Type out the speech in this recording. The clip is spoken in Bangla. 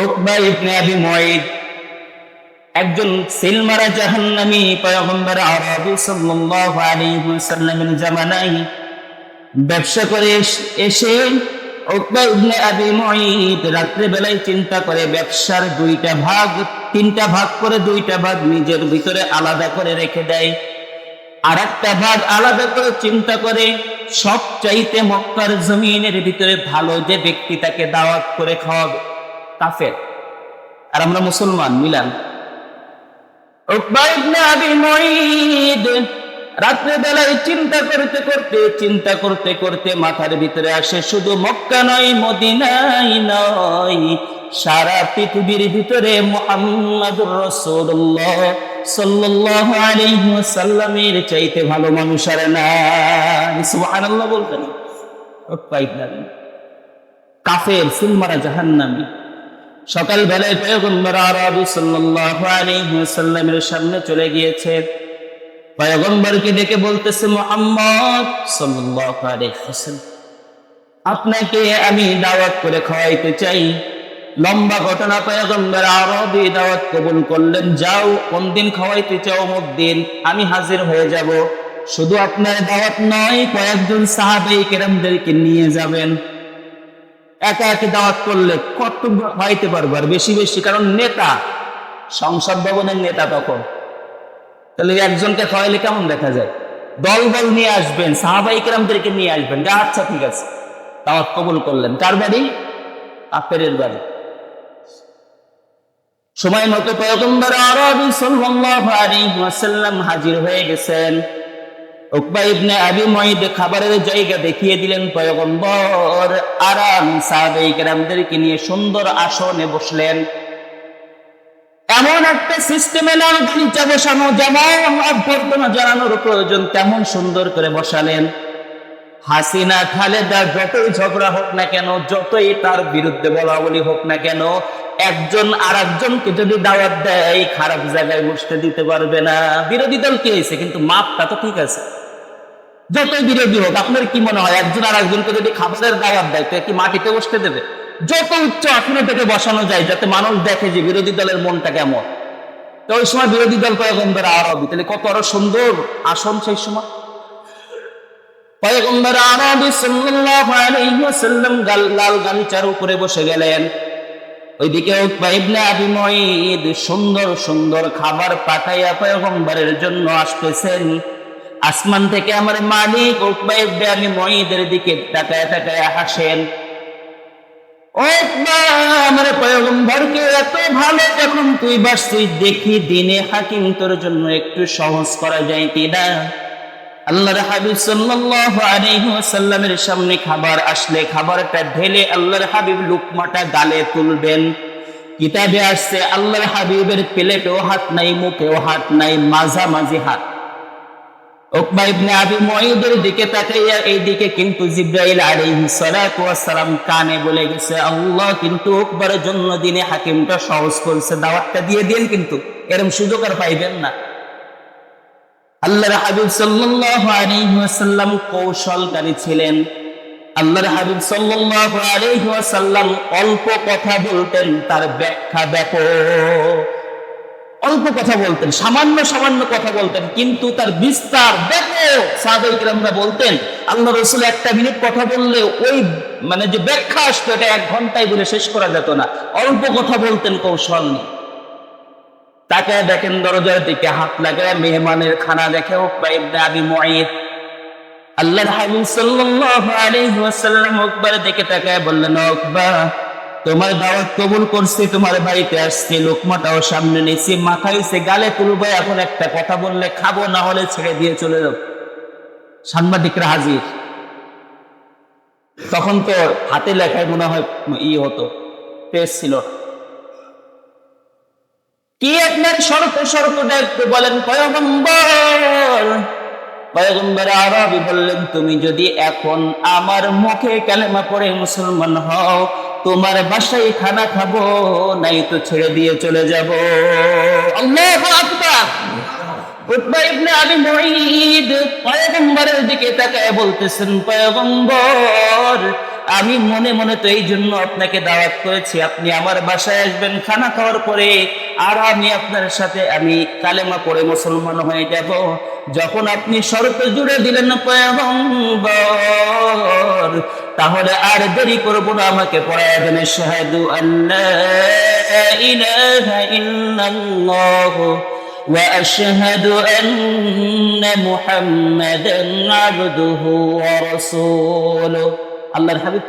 উকবা ইবনে আবি মুঈদ একজন সিলমারা জাহান্নামী পয়গম্বর আরবি সাল্লাল্লাহু আলাইহি ওয়াসাল্লামের জামানায় ব্যবসা করে এসে উকবা ইবনে আবি মুঈদ রাত্রে বেলায় চিন্তা করে ব্যবসার দুইটা ভাগ, তিনটা ভাগ করে দুইটা ভাগ নিজের ভিতরে আলাদা করে রেখে দেয়। আর একটা ভাগ আলাদা করে চিন্তা করে সব চাইতে মক্কার জমিনের ভিতরে ভালো যে ব্যক্তি তাকে দাওয়াত করে খাওয়াবে। কাফের। আর আমরা মুসলমান মিলান। রাত্রে বেলায় চিন্তা করতে করতে, চিন্তা করতে করতে মাথার ভিতরে আসে, শুধু মক্কা নয়, মদিনাই নয়, সারা পৃথিবীর ভিতরে মুহাম্মাদুর রাসূলুল্লাহ সাল্লাল্লাহু আলাইহি ওয়াসাল্লামের চাইতে ভালো মানুষ আর না। বলতেন। কাফের সিলমারা জাহান্নামী। সকাল বেলায় পয়গম্বর আরবি সাল্লাল্লাহু আলাইহি ওয়াসাল্লামের সামনে চলে গিয়েছে। পয়গম্বরকে ডেকে বলতেছে, মুহাম্মদ সাল্লাল্লাহু আলাইহি ওয়াসাল্লাম, আপনাকে আমি দাওয়াত করে খাওয়াইতে চাই। লম্বা ঘটনা, পয়গম্বর আরবি দাওয়াত কবুল করলেন। যাও, কোন দিন খাওয়াইতে চাও অমুক দিন, আমি হাজির হয়ে যাব। শুধু আপনার দাওয়াত নয়, কয়েকজন সাহাবাই কেরামদেরকে নিয়ে যাবেন। একা একে দাওয়াত করলে কত খাইতে পারব আর বেশি বেশি? কারণ নেতা, সংসদ ভবনের নেতা তখন। তাহলে একজনকে খাওয়াইলে কেমন দেখা যায়? দল দল নিয়ে আসবেন, সাহাবাই কেরামদেরকে নিয়ে আসবেন, যা আচ্ছা ঠিক আছে, দাওয়াত কবুল করলেন। কার বাড়ি? কাফেরের বাড়ি। সময় মতো পয়গম্বর আরবি সাল্লাল্লাহু আলাইহি ওয়াসাল্লাম হাজির হয়ে গেছেন। উকবা ইবনে আবি মুঈদ খাবারের জায়গা দেখিয়ে দিলেন, পয়গম্বর আরাম কেরামদেরকে নিয়ে সুন্দর আসনে বসলেন। এমন একটা সিস্টেমে না গালিচা বসানো যেমন অভ্যর্থনা জানানোর প্রয়োজন তেমন সুন্দর করে বসালেন। হাসিনা, খালেদা যতই ঝগড়া হোক না কেন, যতই তার বিরুদ্ধে বলা বলি হোক না কেন, একজন আর একজনকে যদি দাওয়াত দেয়, খারাপ জায়গায় বসতে দিতে পারবে না। বিরোধী দল কি হয়েছে? কিন্তু মাপটা তো ঠিক আছে। যতই বিরোধী হোক, আপনার কি মনে হয়? একজন আর একজনকে যদি খাবারের দাওয়াত দেয় তো কি মাটিতে বসতে দেবে? যত উচ্চ আসনে থেকে বসানো যায়, যাতে মানুষ দেখে যে বিরোধী দলের মনটা কেমন। তো ওই সময় বিরোধী দল পয়গম্বর আরবি তাহলে কত আরও সুন্দর আসন সেই সময়? পয়গম্বর আরবি সাল্লাল্লাহু আলাইহি গাল লাল গালিচার উপরে বসে গেলেন। ওইদিকে উকবা ইবনে সুন্দর সুন্দর খাবার পাঠাইয়া পয়গম্বরের জন্য আসতেছেন। আসমান থেকে আমার মালিক আবি মুঈদের দিকে তাকায় তাকায় হাসেন। আমার পয়গম্বরকে এত ভালো যখন তুই বাসছিস, দেখি দিনে হাকিম তোর জন্য একটু সহজ করা যায় কিনা? আল্লাহর হাবিব সাল্লাল্লাহু আলাইহি ওয়াসাল্লামের সামনে খাবার আসলে খাবারটা ঢেলে আল্লাহর হাবিব লুকমাটা গালে তুলবেন। কিতাবে আসছে, আল্লাহর হাবিবের প্লেটেও হাত নাই, মুখেও হাত নাই, মাঝামাঝি হাত। উকবা ইবনে আবি মুঈদের দিকে তাকাইয়া এই দিকে কিন্তু জিব্রাইল আলাইহিস সালাতু কানে বলে গেছে, আল্লাহ কিন্তু উকবার জন্মদিনে হাকিমটা সহজ দাওয়াতটা দিয়ে দেন কিন্তু সুযোগ আর পাইবেন না। আল্লাহর হাবিব সাল্লাল্লাহু আলাইহি ওয়াসাল্লাম কৌশলকারী ছিলেন। আল্লাহর হাবিব সাল্লাল্লাহু আলাইহি ওয়াসাল্লাম অল্প কথা বলতেন, তার ব্যাখ্যা দেখো। অল্প কথা বলতেন, সামান্য সামান্য কথা বলতেন, কিন্তু তার বিস্তার দেখো সাহাবাই কিরামরা বলতেন, আল্লাহ রসুল একটা মিনিট কথা বললে ওই মানে যে ব্যাখ্যা আসতো, এটা এক ঘন্টায় বলে শেষ করা যেত না। অল্প কথা বলতেন কৌশল নিয়ে। তাকে দেখেন দরজার দিকে হাত লাগায় মেহমানের খানা দেখে আবি মুঈদ আল্লাহর হাবিব সাল্লাল্লাহু আলাইহি ওয়াসাল্লাম উকবার দিকে তাকায় বললেন উকবা তোমার দাওয়াত কবুল করছি, তোমার বাড়িতে আসছি, লোকমাটাও সামনে নিয়েছি মাথায় সে গালে তুলবো, এখন একটা কথা বললে খাব, না হলে ছেড়ে দিয়ে চলে যাও সাংবাদিকরা হাজির। তখন তো হাতে লেখায় মনে হয় ই হতো পেজ ছিল। কি আপনার শর্ত শর্তটা একটু বলেন? পয়গম্বর পয়গম্বর আরবি বললেন, তুমি যদি এখন আমার মুখে কালেমা পড়ে মুসলমান হও তোমার বাসায় খানা খাব, নাই তো ছেড়ে দিয়ে চলে যাব। আল্লাহু আকবার। ইবনে আবি মুঈদ পয়গম্বরের দিকে তাকায় বলতেছেন, পয়গম্বর আমি মনে মনে তো এই জন্য আপনাকে দাওয়াত করেছি আপনি আমার বাসায় আসবেন খানা খাওয়ার পরে আর আমি আপনার সাথে আমি কালেমা পড়ে মুসলমান হয়ে যাব যখন আপনি শর্ত জুড়ে দিলেন পয়গম্বর তাহলে আর দেরি করব না আমাকে পড়ায় দেন শাহাদু আল্লাহ ইলাহা ইল্লাল্লাহ واشهد ان محمدا عبده ورسوله আল্লাহর হাবিব